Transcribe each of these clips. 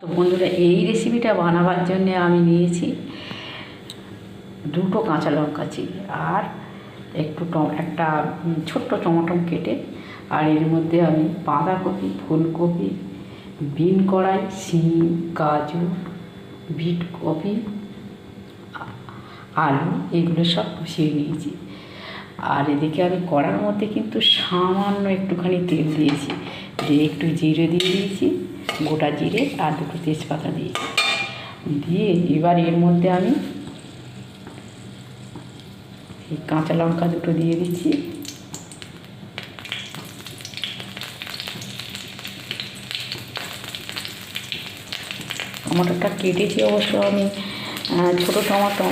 তো বন্ধুরা, এই রেসিপিটা বানাবার জন্যে আমি নিয়েছি দুটো কাঁচা লঙ্কা চিনি আর একটু একটা ছোট্ট টমাটম কেটে আর এর মধ্যে আমি বাঁধাকপি, ফুলকপি, বিন কড়াই, শিম, গাজর, বিট কপি, আলু, এগুলো সব কষিয়ে নিয়েছি। আর এদিকে আমি কড়ার মধ্যে কিন্তু সামান্য একটুখানি তেল দিয়েছি। দিয়ে একটু জিরে দিয়ে দিয়েছি। গোটা জিরে আর দুটো তেজপাতা দিয়েছি দিয়ে এবার এর মধ্যে আমি এই কাঁচা লঙ্কা দুটো দিয়ে দিচ্ছি। টমাটোটা কেটেছি অবশ্য আমি ছোটো টমাটো।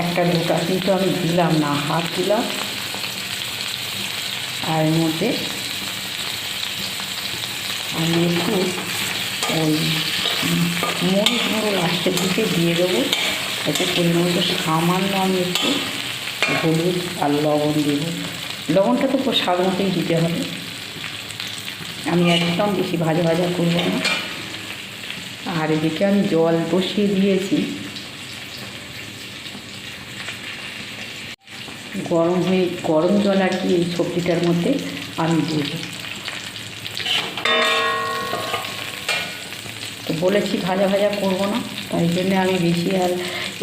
একটা দুটা, কিন্তু আমি দিলাম না হাত দিলাম। আর এর মধ্যে আমি একটু ওই মরিচ গুঁড়ো লাস্টের দিকে দিয়ে দেবো এতে পরিমাণ মতো সামান্য আমি একটু হলুদ আর লবণ দেব লবণটা তো স্বাদ মতোই দিতে হবে আমি একদম বেশি ভাজা ভাজা করব না আর এদিকে আমি জল বসিয়ে দিয়েছি গরম হয়ে গরম জল আর কি এই সবজিটার মধ্যে আমি দেব। বলেছি ভাজা ভাজা করব না, তাই জন্য আমি বেশি আর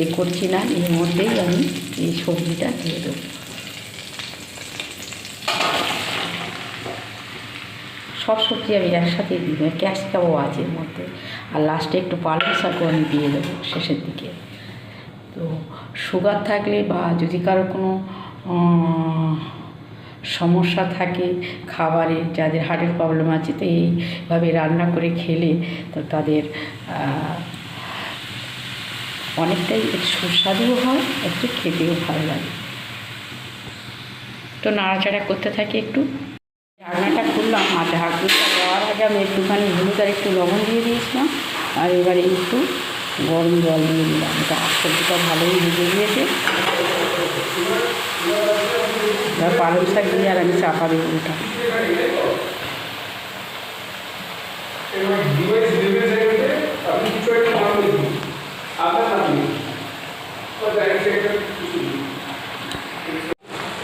এ করছি না। এর মধ্যেই আমি এই সবজিটা দিয়ে দেবো। সব সবজি আমি একসাথে দিই ক্যাপসিকামও আছে এর মধ্যে। আর লাস্টে একটু পালং শাকও আমি দিয়ে দেবো শেষের দিকে। তো সুগার থাকলে বা যদি কারও কোনো সমস্যা থাকে, খাবারে যাদের হার্টের প্রবলেম আছে, তো এইভাবে রান্না করে খেলে তো তাদের অনেকটাই সুস্বাদুও হয়, একটু খেতেও ভালো লাগে। তো নাড়াচাড়া করতে থাকি একটু। রান্নাটা করলাম আর ঢাকনাটা দেওয়ার আগে আমি একটুখানি হলুদ আর একটু লবণ দিয়ে দিয়েছিলাম, আর এবারে একটু গরম জল দিয়ে দিলাম। শাক সবজিটা ভালোই ভেজে দিয়েছে এবার পালং শাক দিয়ে আর আমি চাপা দেবো ওটা।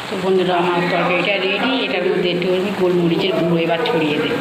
তো বন্ধুরা, আমার তরকারিটা রেডি এটার মধ্যে একটু গোলমরিচের গুঁড়ো এবার ছড়িয়ে দেবো।